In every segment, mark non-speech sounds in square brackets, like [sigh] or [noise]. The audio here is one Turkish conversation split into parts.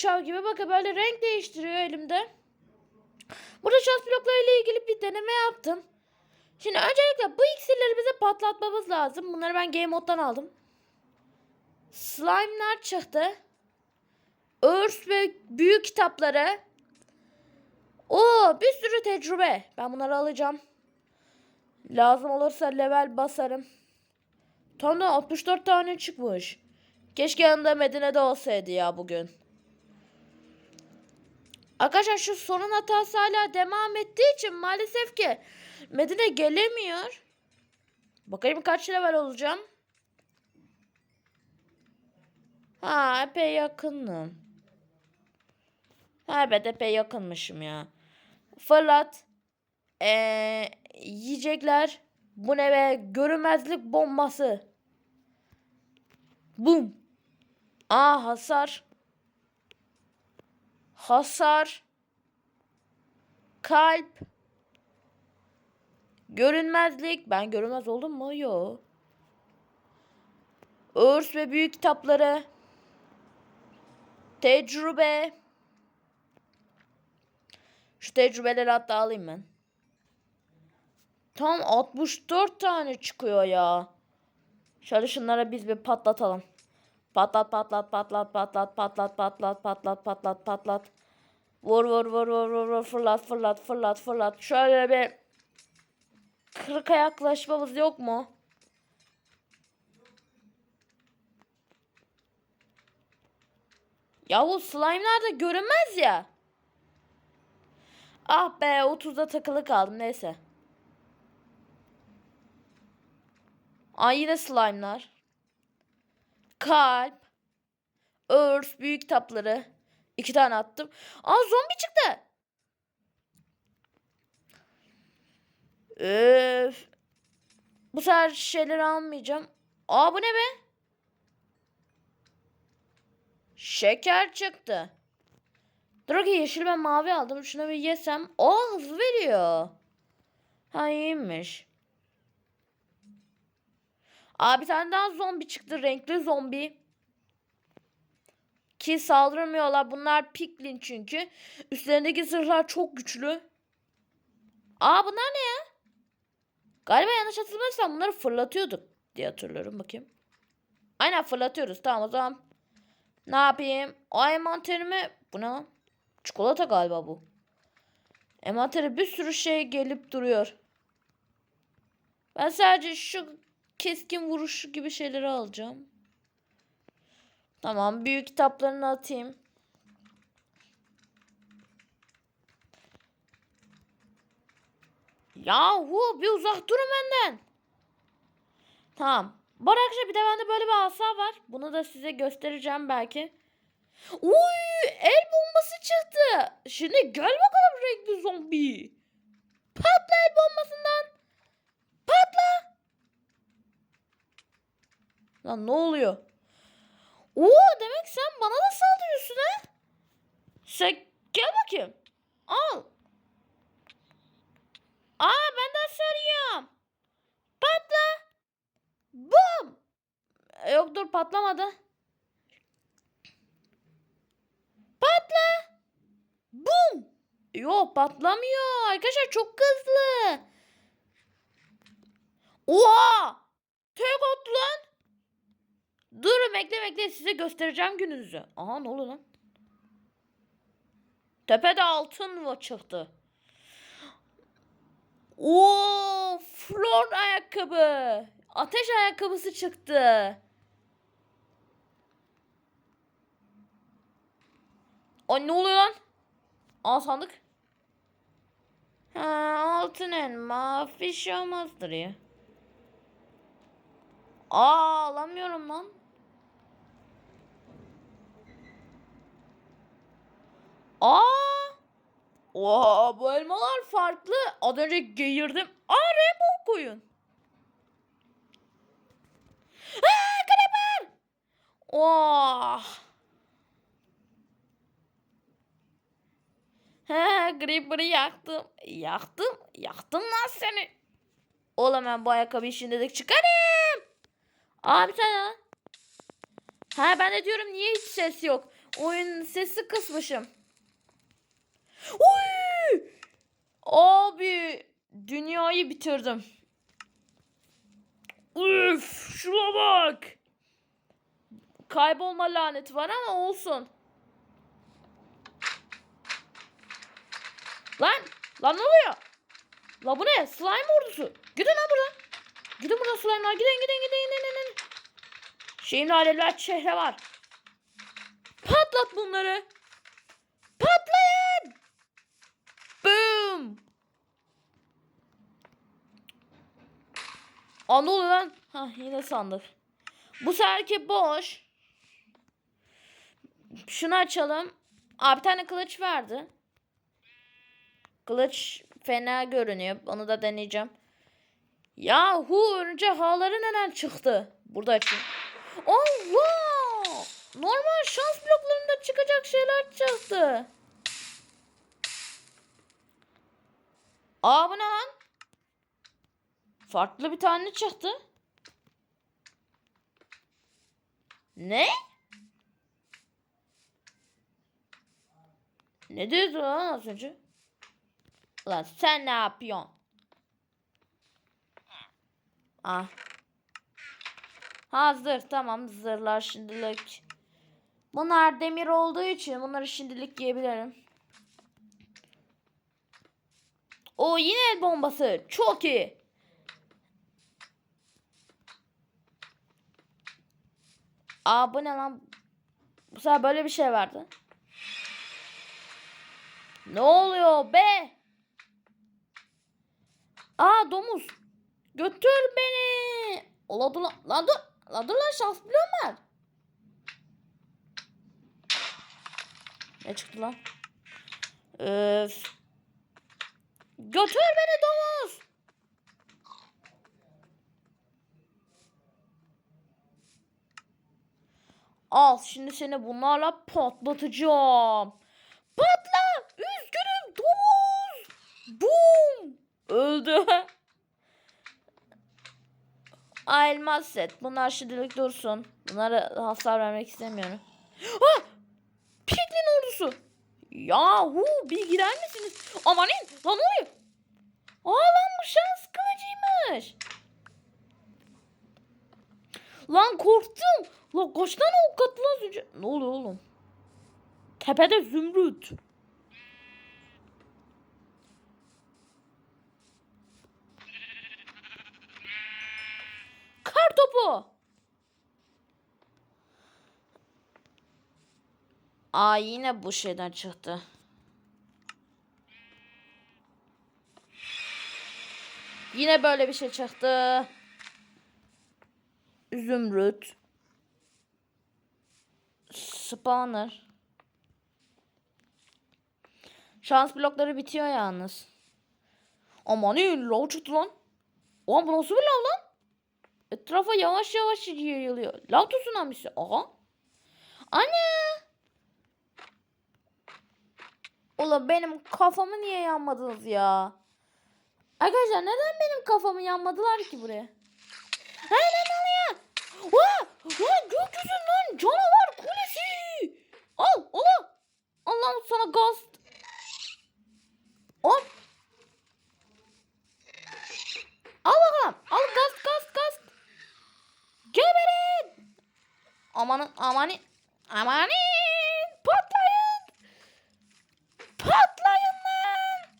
Gökkuşağı gibi bakın böyle renk değiştiriyor elimde. Burada şans bloklarıyla ilgili bir deneme yaptım. Şimdi öncelikle bu iksirleri bize patlatmamız lazım. Bunları ben Game Mode'dan aldım. Slime'lar çıktı. Örs ve büyük kitapları. Oo bir sürü tecrübe. Ben bunları alacağım. Lazım olursa level basarım. Tam da 64 tane çıkmış. Keşke yanında Medine'de olsaydı ya bugün. Arkadaşlar şu sorun hatası hala devam ettiği için maalesef ki Medine gelemiyor. Bakayım kaç level olacağım. Ha epey yakınım. Ha evet epey yakınmışım ya. Fırlat. Ee, yiyecekler. Bu ne be? Görünmezlik bombası. Bum. Aa hasar. Hasar. Kalp. Görünmezlik. Ben görünmez oldum mu? Yo. Örs ve büyük kitapları. Tecrübe. Şu tecrübeleri hatta alayım ben. Tam 64 tane çıkıyor ya. Şöyle şunlara biz bir patlatalım. Patlat patlat patlat patlat patlat patlat patlat patlat patlat. Vur vur vur vur vur vur fırlat fırlat fırlat fırlat. Şöyle bir kırka yaklaşmamız yok mu? Yahu slime'lar da görünmez ya. Ah be 30'da takılı kaldım neyse. Ay yine slime'lar. Kalp. Örs. Büyük kitapları. İki tane attım. Aa zombi çıktı. Öf. Bu sefer şeyleri almayacağım. Aa bu ne be? Şeker çıktı. Dur ki yeşil ben mavi aldım. Şunu bir yesem. Aa hız veriyor. Ha iyiymiş. Aa bir tane daha zombi çıktı. Renkli zombi. Ki saldırmıyorlar. Bunlar piklin çünkü. Üstlerindeki zırhlar çok güçlü. Aa bunlar ne ya? Galiba yanlış hatırlamıyorsam bunları fırlatıyorduk diye hatırlıyorum. Bakayım. Aynen fırlatıyoruz. Tamam o zaman. Ne yapayım? O envanterimi... Bu ne lan? Çikolata galiba bu. Envantere bir sürü şey gelip duruyor. Ben sadece şu keskin vuruş gibi şeyleri alacağım. Tamam büyük kitaplarını atayım. Yahu bir uzak durun benden. Tamam. Arkadaşlar bir de bende böyle bir asa var. Bunu da size göstereceğim belki. Uy el bombası çıktı. Şimdi gel bakalım renkli zombi. Patla el bombasından. Patla. Lan ne oluyor? Oo demek sen bana da saldırıyorsun ha? Sen gel bakayım. Al. Aa ben de sarıyorum. Patla. Bum. E, Yok dur patlamadı. Patla. Bum. Yok patlamıyor. Arkadaşlar çok hızlı. Oha. Tek attı lan. Durun bekle bekle size göstereceğim gününüzü. Aha ne oluyor lan? Tepede altın mı çıktı? Oo, flor ayakkabı. Ateş ayakkabısı çıktı. O ne oluyor lan? Aa sandık. Ha, altın elma. Fiş olmazdır ya. Aa alamıyorum lan. Aa! Oha bu elmalar farklı. Az önce geğirdim. Aa rainbow koyun. Aa creeper! Oh! He creeper'ı yaktım. Yaktım. Yaktım lan seni. Oğlum ben bu ayakkabıyı şimdi de çıkarayım. Bir tane lan. Ha ben de diyorum niye hiç ses yok? Oyun sesi kısmışım. Uy! Abi dünyayı bitirdim. Üf şuna bak. Kaybolma laneti var ama olsun. Lan lan ne oluyor? La bu ne? Slime ordusu. Gidin lan buradan. Gidin buradan slime'lar. Gidin gidin gidin gidin. gidin. Şimdi alevler şehre var. Patlat bunları. Patlayın. Aa ne oluyor lan? Ha yine sandık. Bu seferki boş. Şunu açalım. Aa bir tane kılıç verdi. Kılıç fena görünüyor. Onu da deneyeceğim. Yahu önce hağları neden çıktı? Burada açayım. Allah! Normal şans bloklarında çıkacak şeyler çıktı. Aa bu ne lan? Farklı bir tane çıktı. Ne? Ne dedi lan az önce? Lan sen ne yapıyorsun? Ah. Hazır tamam zırhlar şimdilik. Bunlar demir olduğu için bunları şimdilik giyebilirim. O yine bombası. Çok iyi. Aa bu ne lan? Bu sefer böyle bir şey vardı. Ne oluyor be? Aa domuz. Götür beni. Ola dur lan. Lan dur. Lan dur lan şans biliyorum ben. Ne çıktı lan? Öf. Götür beni domuz. Al şimdi seni bunlarla patlatacağım. Patla! Üzgünüm domuz. Boom! Öldü. [laughs] Elmas set. Bunlar şimdilik dursun. Bunlara hasar vermek istemiyorum. Ah! Piglin ordusu. Yahu bir gider misiniz? Amanin lan oluyor? Aa lan bu şans kılıcıymış. Lan korktum. Lan kaç tane ok attı lan önce? Ne oluyor oğlum? Tepede zümrüt. Kar topu. Aa yine bu şeyden çıktı. Yine böyle bir şey çıktı. Zümrüt. Spawner. Şans blokları bitiyor yalnız. Aman iyi lav çıktı lan. Oha bu nasıl bir lav lan? Etrafa yavaş yavaş yayılıyor. Lav tsunamisi. Aha. Anne. Ula benim kafamı niye yanmadınız ya? Arkadaşlar neden benim kafamı yanmadılar ki buraya? Hey lan oluyor? Vaa! Lan gökyüzünden canavar kulesi! Al! Ula! Allah'ım sana gaz. Hop! Al bakalım. Al gaz gaz gaz. Geberin! Amanın amanın amanın patlayın! Patlayın lan!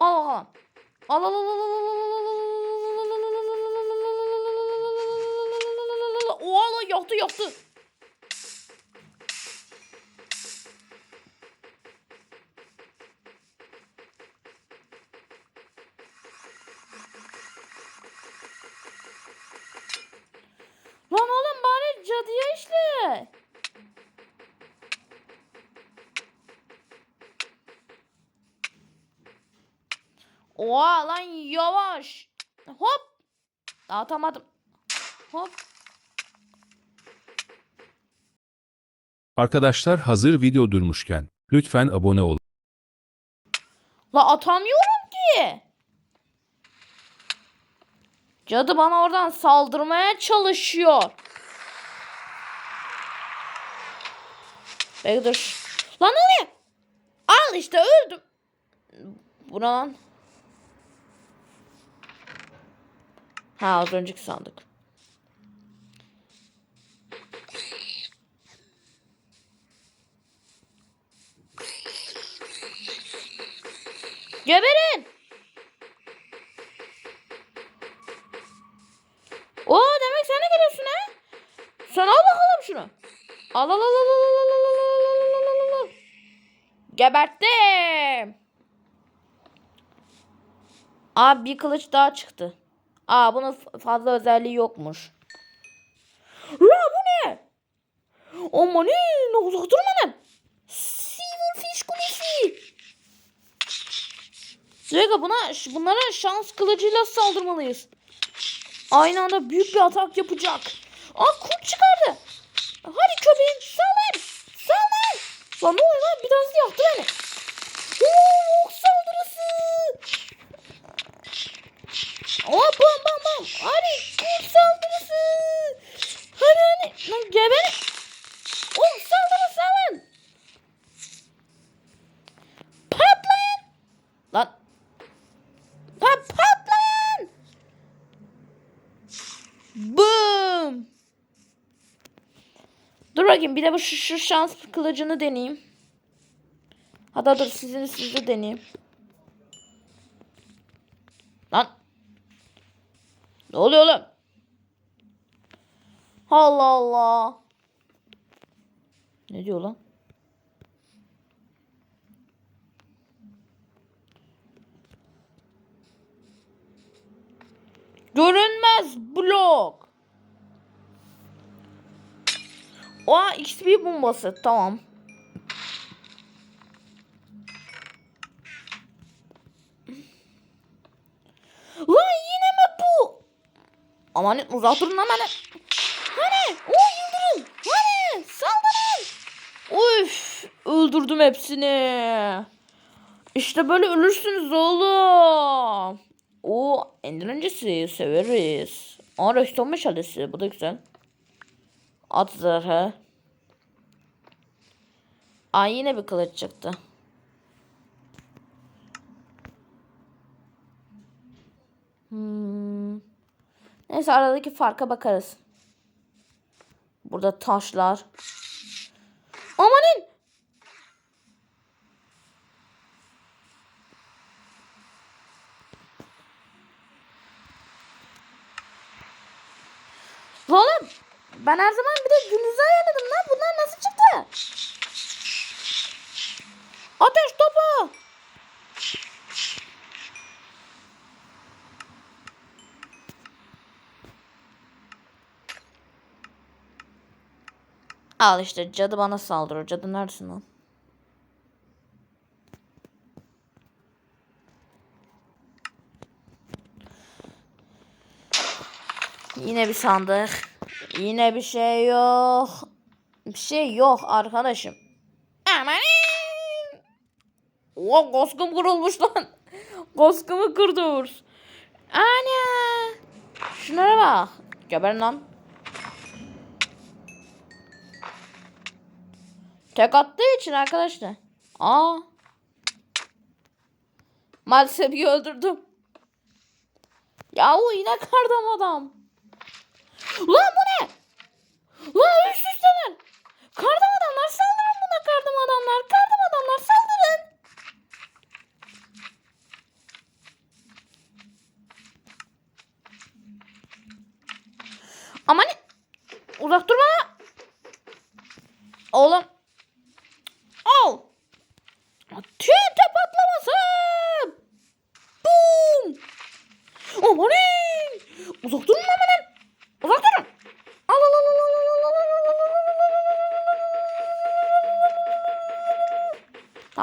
Al bakalım. Al al al al al al Oha lan yaktı yaktı. Lan oğlum bari cadıya işte. Oha lan yavaş. Hop. Atamadım. Hop. Arkadaşlar hazır video durmuşken lütfen abone olun. La atamıyorum ki. Cadı bana oradan saldırmaya çalışıyor. Bekle dur. Lan ne? Al işte öldüm. Bu ne lan? Ha az önceki sandık. Geberin. Oo demek sen de geliyorsun ha? Sen al bakalım şunu. Al al al al al al al al al al al al. Geberttim. Abi bir kılıç daha çıktı. Aa bunun fazla özelliği yokmuş. La bu ne? Amanın uzak durmanın. Silverfish kulesi. Zega buna bunlara şans kılıcıyla saldırmalıyız. Aynı anda büyük bir atak yapacak. Aa kurt çıkardı. Hadi köpeğim salın. Salın. Lan ne oluyor lan? Bir tanesi yaktı beni. Oo, saldırısı. Aa bam bam bam. Hadi kurt saldırısı. Hadi hadi. Lan geber. Ok saldırısı salın. Patlayın. Lan Boom. Dur bakayım bir de bu şu, şu şans kılıcını deneyeyim. Hatta dur sizin sizi deneyeyim. Lan. Ne oluyor oğlum? Allah Allah. Ne diyor lan? Görünmez blok. Oha XP bombası tamam. Lan yine mi bu? Aman uzak durun bana. Hani? O yıldırım. Hani? Saldırın. Uf, öldürdüm hepsini. İşte böyle ölürsünüz oğlum. O ender öncesi severiz. Aa restoran meşalesi bu da güzel. At zırhı. Aa yine bir kılıç çıktı. Hmm. Neyse aradaki farka bakarız. Burada taşlar. Amanın! Oğlum ben her zaman bir de gündüzü ayarladım lan. Bunlar nasıl çıktı? Ateş topu. Al işte cadı bana saldırıyor. Cadı neredesin lan? Yine bir sandık. Yine bir şey yok. Bir şey yok arkadaşım. Aman. O koskum kırılmış lan. [laughs] Koskumu kırdı Ana. Şunlara bak. Geberin lan. Tek attığı için arkadaşlar. Aa. Maalesef bir öldürdüm. Yahu yine kardım adam. Lan bu ne? Lan üst üsteler. Kardım adamlar saldırın buna kardım adamlar. Kardım adamlar saldırın. Aman uzak dur bana. Oğlum.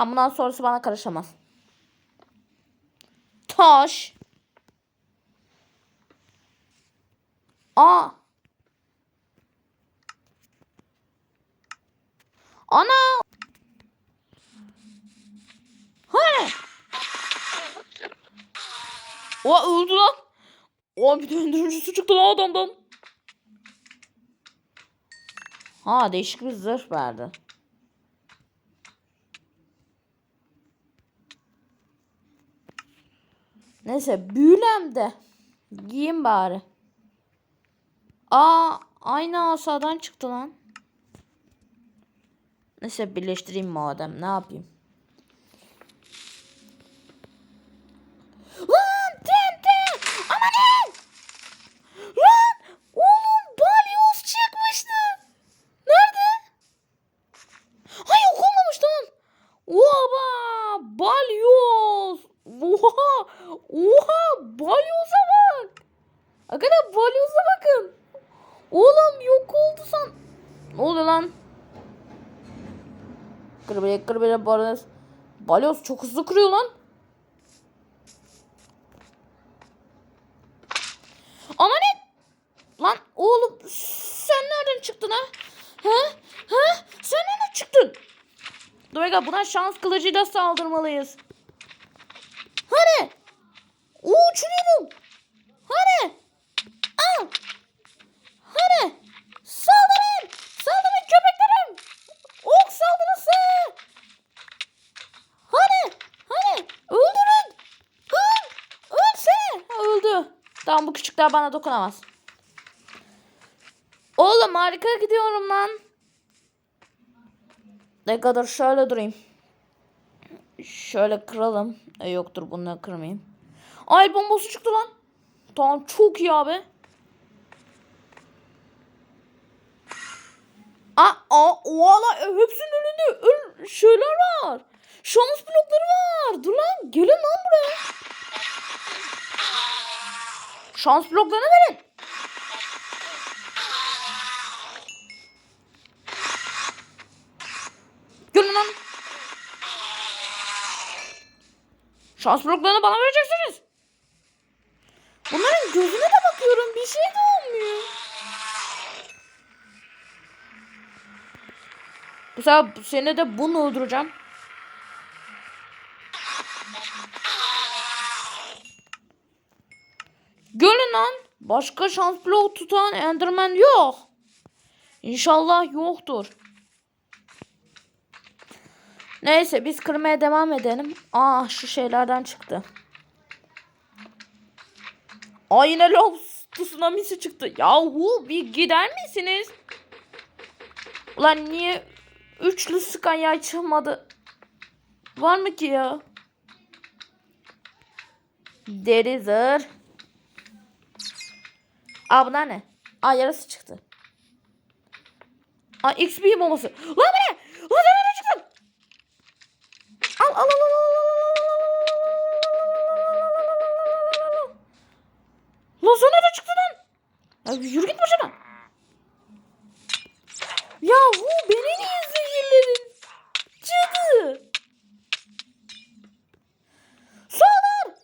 Tamam bundan sonrası bana karışamaz. Taş. Aa. Ana. Hani? O öldü lan. O bir döndürücüsü çıktı lan adamdan. Ha değişik bir zırh verdi. Neyse büyülem de. Giyeyim bari. Aa aynı asadan çıktı lan. Neyse birleştireyim madem ne yapayım. Lan TNT! Amanın! Lan! Oğlum balyoz çıkmıştı. Nerede? Ha yok olmamış lan. Oha! Balyoz! Oha! Oha! Balyoza bak! Arkadaşlar balyoza bakın. Oğlum yok oldu san. Ne oluyor lan? Kırbire kırbire balyoz. Çok hızlı kırıyor lan. Aman et. Lan oğlum sen nereden çıktın ha? Ha? Ha? Sen nereden çıktın? Dakika buna şans kılıcıyla saldırmalıyız. Hani? Oo uçuruyorum. Hani? Al. Hani? Saldırın. Saldırın köpeklerim. Ok saldırısı. Hani? Hani? Öldürün. Öl. Ölsene. Ha, öldü. Tamam bu küçükler bana dokunamaz. Oğlum harika gidiyorum lan. Ne kadar şöyle durayım. Şöyle kıralım. E, yoktur bunları kırmayayım. Ay bombası çıktı lan. Tamam çok iyi abi. Aa, aa oğla hepsinin önünde öl- şeyler var. Şans blokları var. Dur lan gelin lan buraya. Şans bloklarını verin. Gelin lan. Şans bloklarını bana vereceksiniz. Bunların gözüne de bakıyorum. Bir şey de olmuyor. Bu sefer bu sene de bunu öldüreceğim. Görün lan. Başka şans bloğu tutan Enderman yok. İnşallah yoktur. Neyse biz kırmaya devam edelim. Aa şu şeylerden çıktı. Aa yine lav tsunamisi çıktı. Yahu bir gider misiniz? Ulan niye üçlü sıkan yay çıkmadı? Var mı ki ya? Deri zırh. Aa bunlar ne? Aa yarası çıktı. Aa XP bombası. Lan bu ne? Lan sen nereden çıktın? Al al al al al al al Lan sen nereden çıktın lan? Ya yürü git başına. Yahu beni niye zehirledin? Cadı. Soğlar.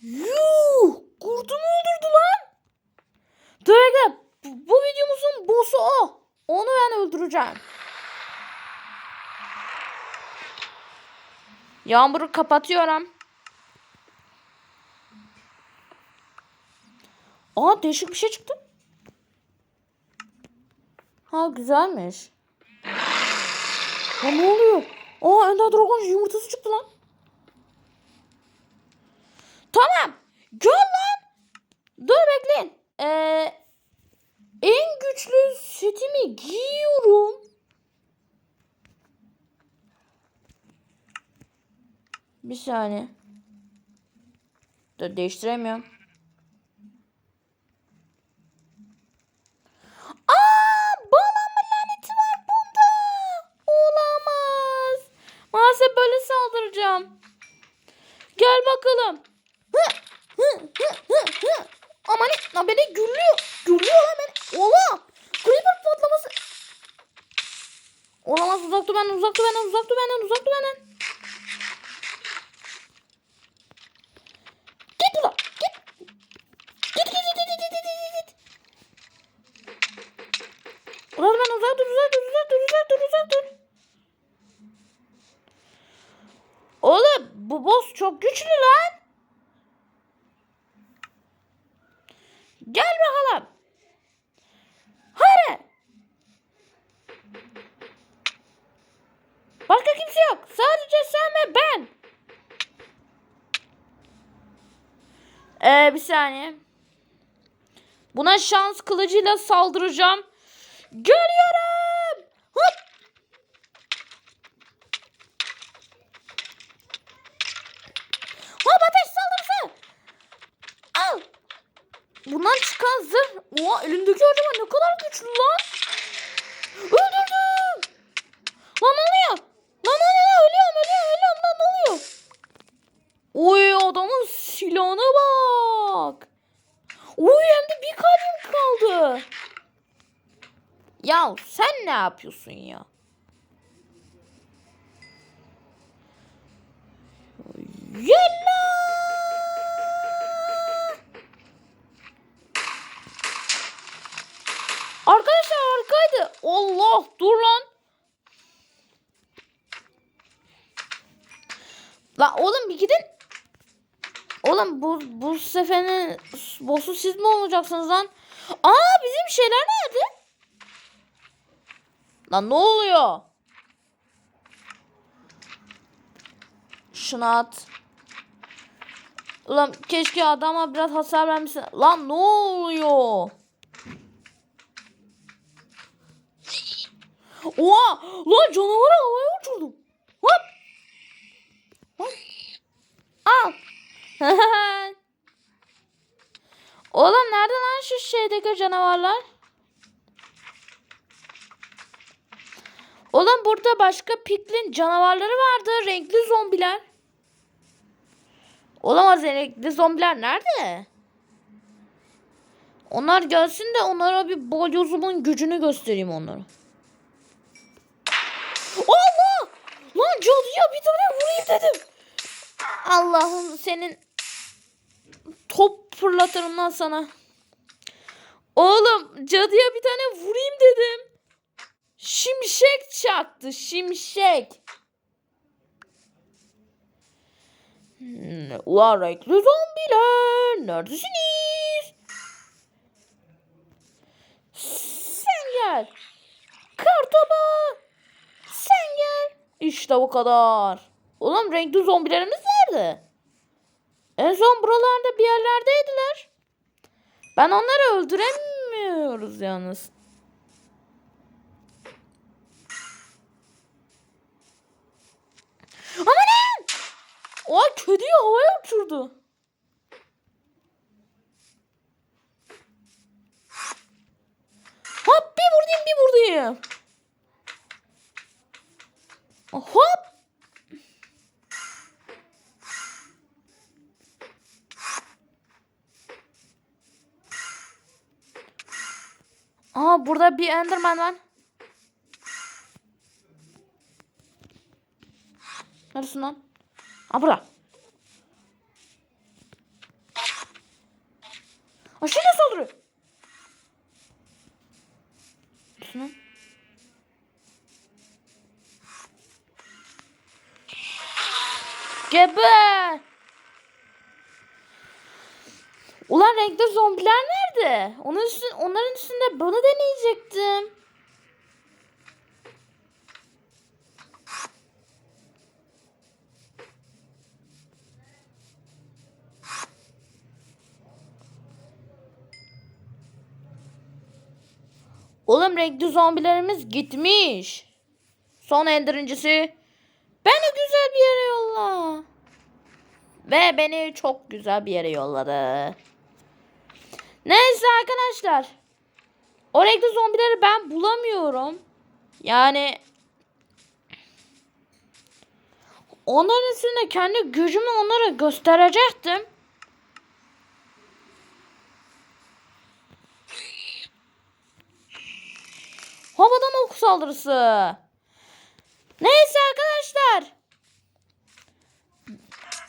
Yuh. Kurdumu öldürdü lan. Dur bekle. Bu, bu videomuzun boss'u o. Onu ben öldüreceğim. Yağmuru kapatıyorum. Aa değişik bir şey çıktı. Ha güzelmiş. Ha ne oluyor? Aa Ender Dragon yumurtası çıktı lan. Tamam. Gel lan. Dur bekleyin. Ee, en güçlü setimi giyiyorum. Bir saniye. Dur değiştiremiyorum. Aa, bağlanma laneti var bunda. Olamaz. Maalesef böyle saldıracağım. Gel bakalım. Aman lan beni gürlüyor. Gürlüyor lan beni. Ola. Creeper patlaması. Olamaz uzak dur benden uzak dur benden uzak dur benden uzak dur benden. Git ulan git. Git git git git git git git git. Ulan ben uzak dur uzak dur uzak dur uzak dur uzak dur. Oğlum bu boss çok güçlü lan. Saniye. Buna şans kılıcıyla saldıracağım. Geliyorum. Hop. Hop ateş saldırısı. Al. Bundan çıkan zırh. Oha elimdeki acaba ne kadar güçlü lan. Öldürdüm. Lan ne oluyor? Lan ne oluyor? Ölüyorum ölüyorum ölüyorum lan ne oluyor? Oy adamın silahına bak. Oy hem de bir kalbim kaldı. Ya sen ne yapıyorsun ya? Yalla! Arkadaşlar harikaydı. Allah dur lan. La oğlum bir gidin. Oğlum bu bu seferin boss'u siz mi olacaksınız lan? Aa bizim şeyler nerede? Lan ne oluyor? Şunu at. Ulan keşke adama biraz hasar vermişsin. Lan ne oluyor? Oha! Lan canavarı havaya uçurdum. Hop! Al! [laughs] Oğlum nerede lan şu şeydeki canavarlar? Oğlum burada başka piklin canavarları vardı. Renkli zombiler. Olamaz renkli zombiler nerede? Onlar gelsin de onlara bir balyozumun gücünü göstereyim onlara. Allah! Lan cadıya bir tane vurayım dedim. Allah'ım senin top fırlatırım lan sana. Oğlum cadıya bir tane vurayım dedim. Şimşek çaktı şimşek. Hmm, Ulan renkli zombiler neredesiniz? Sen gel. Kartopu. Sen gel. İşte bu kadar. Oğlum renkli zombilerimiz nerede? En son buralarda bir yerlerdeydiler. Ben onları öldüremiyoruz yalnız. Amanın! O kediyi havaya uçurdu. Hop bir vurayım bir vurayım. Hop. Aa burada bir Enderman var. Neredesin lan? Aa burada. Aşağıya saldırıyor. Neredesin lan? Geber. Ulan renkli zombiler nerede? Onun üstün, onların üstünde bunu deneyecektim. Oğlum renkli zombilerimiz gitmiş. Son endirincisi. Beni güzel bir yere yolla. Ve beni çok güzel bir yere yolladı. Neyse arkadaşlar. O renkli zombileri ben bulamıyorum. Yani onların üstünde kendi gücümü onlara gösterecektim. Havadan ok saldırısı. Neyse arkadaşlar.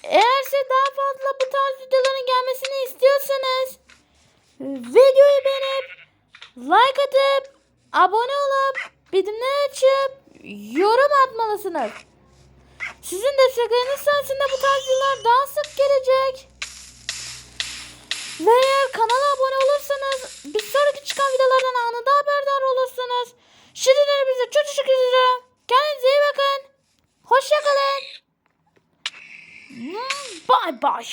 Eğer size daha fazla bu tarz videoların gelmesini istiyorsanız videoyu beğenip like atıp abone olup bildirimleri açıp yorum atmalısınız. Sizin destekleriniz sayesinde bu tarz videolar daha sık gelecek. Ve eğer kanala abone olursanız bir sonraki çıkan videolardan anında haberdar olursunuz. Şimdilik bize çok teşekkür ederim. Kendinize iyi bakın. Hoşçakalın. Bye bye.